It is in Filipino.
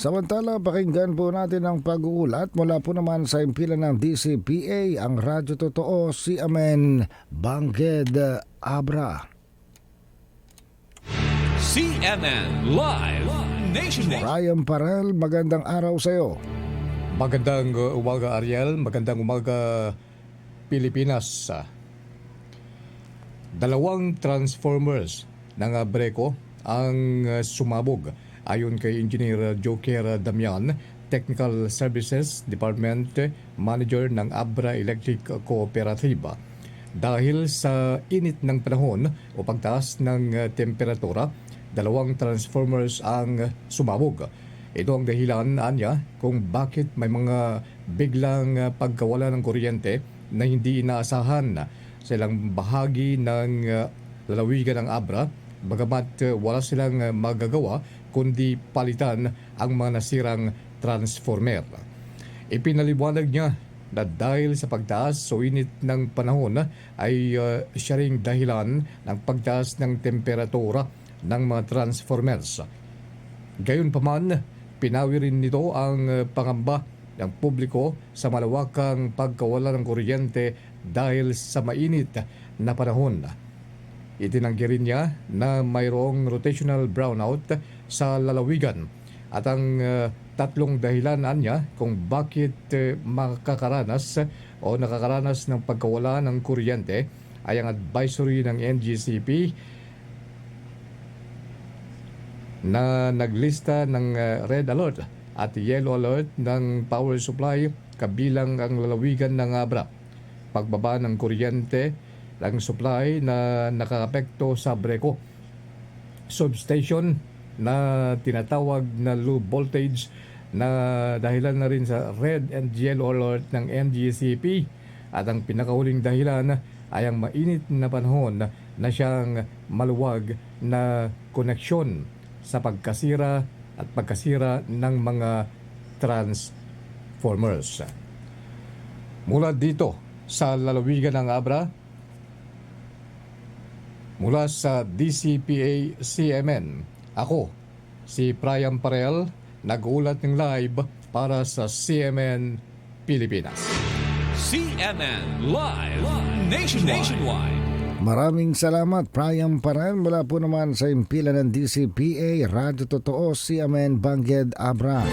Samantala, pakinggan po natin ang pag-uulat mula po naman sa impila ng DCPA, ang Radyo Totoo, si Amen Bangged Abra. CNN Live Nationwide. Ryan Parel, magandang araw sa iyo. Magandang uh, umaga Ariel, magandang umaga Pilipinas. Dalawang transformers ng Breco ang uh, sumabog ayon kay Engineer Joker Damian, Technical Services Department Manager ng Abra Electric Cooperative. Dahil sa init ng panahon o pagtaas ng temperatura, dalawang transformers ang sumabog. Ito ang dahilan, Anya, kung bakit may mga biglang pagkawala ng kuryente na hindi inaasahan sa ilang bahagi ng lalawigan ng Abra, bagamat uh, wala silang uh, magagawa kundi palitan ang mga nasirang transformer. Ipinaliwanag niya na dahil sa pagtaas o init ng panahon ay uh, siya ring dahilan ng pagtaas ng temperatura ng mga transformers. Gayunpaman, pinawi rin nito ang pangamba ng publiko sa malawakang pagkawala ng kuryente dahil sa mainit na panahon. Itinanggi rin niya na mayroong rotational brownout sa lalawigan at ang uh, tatlong dahilan niya kung bakit uh, makakaranas o nakakaranas ng pagkawala ng kuryente ay ang advisory ng NGCP na naglista ng uh, red alert at yellow alert ng power supply kabilang ang lalawigan ng Abra. Pagbaba ng kuryente ng supply na nakakapekto sa Breco. Substation na tinatawag na low voltage na dahilan na rin sa red and yellow alert ng NGCP at ang pinakahuling dahilan ay ang mainit na panahon na siyang maluwag na koneksyon sa pagkasira at pagkasira ng mga transformers. Mula dito sa lalawigan ng Abra, mula sa DCPA CMN, ako, si Brian Parel, nag-uulat ng live para sa CMN Pilipinas. CNN Live Nationwide. Nationwide. Maraming salamat, Brian Parel, mula po naman sa impila ng DCPA, Radyo Totoo, si Amen Bangged Abra.